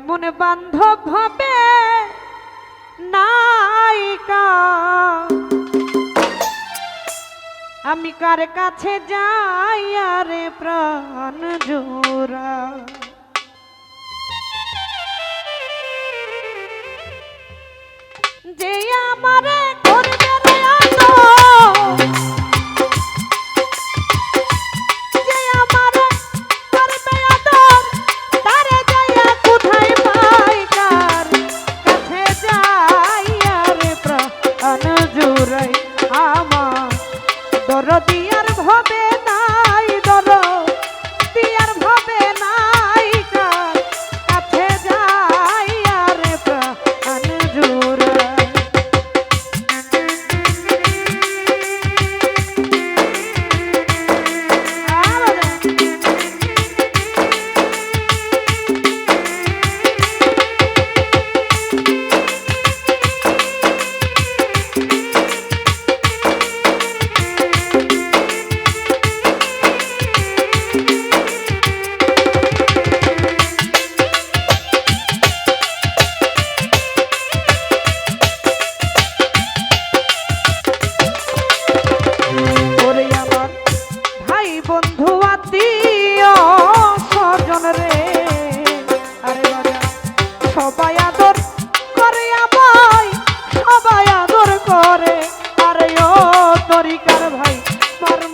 এমন বান্ধব হবে নায়িকা। আমি কার কাছে যাই আরে প্রাণ জোড়া? আমার দরদি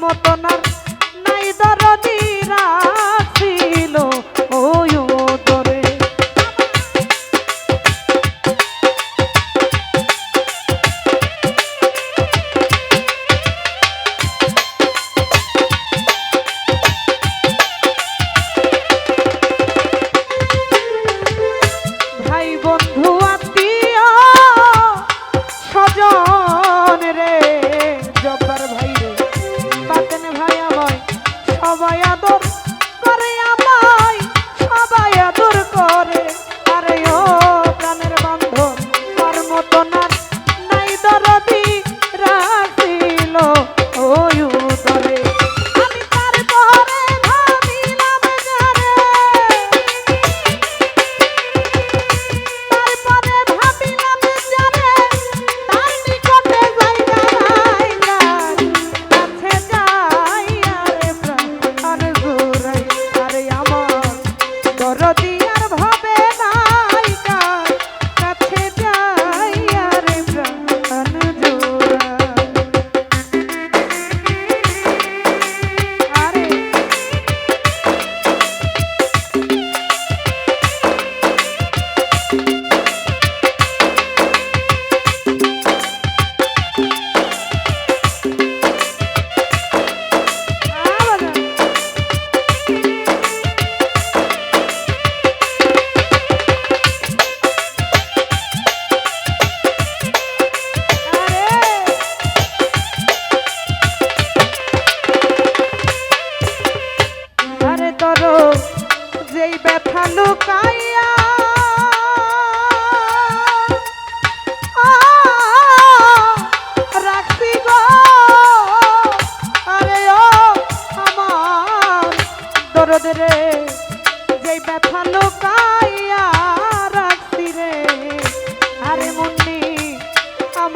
মতন মায়া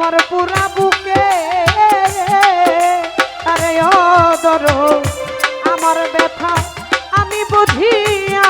আমার পুরা বুকে। আরে অদর আমার ব্যথা আমি বুঝিয়া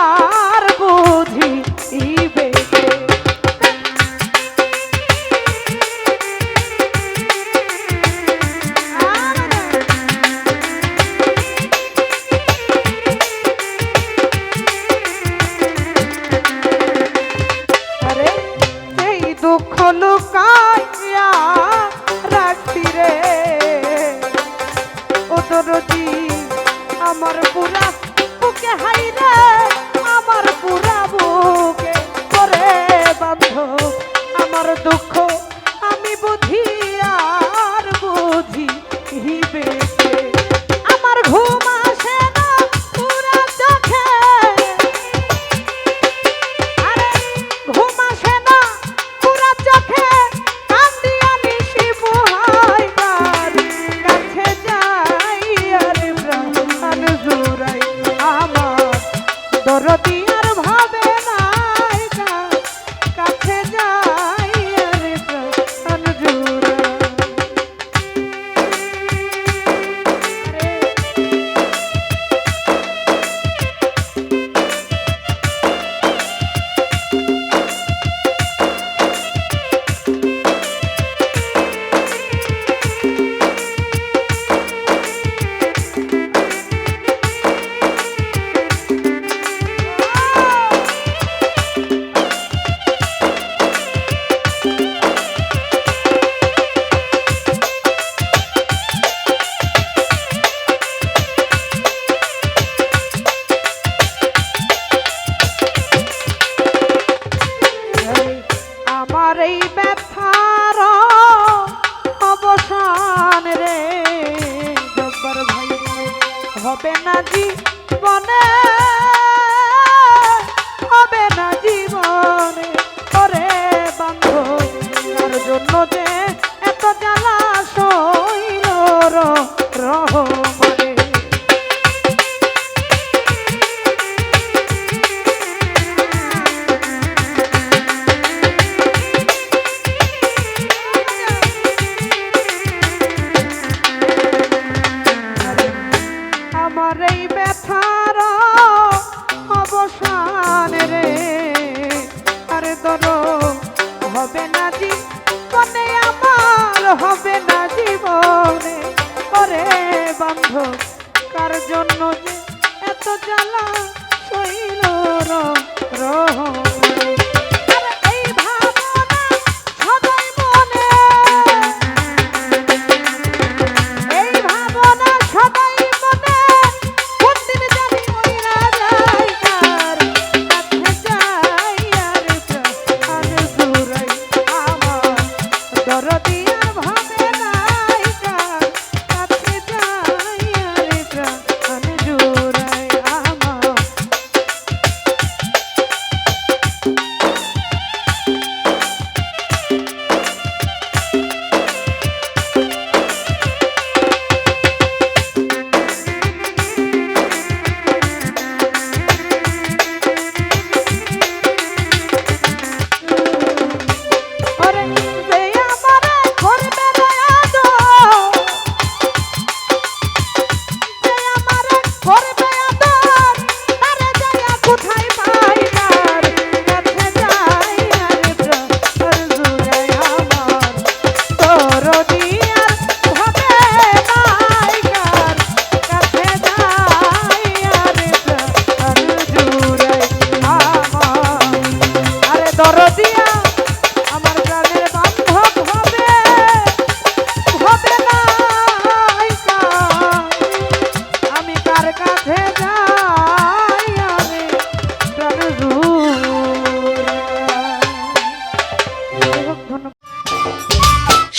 জন্য যে এত জ্বালা শৈল রহমানে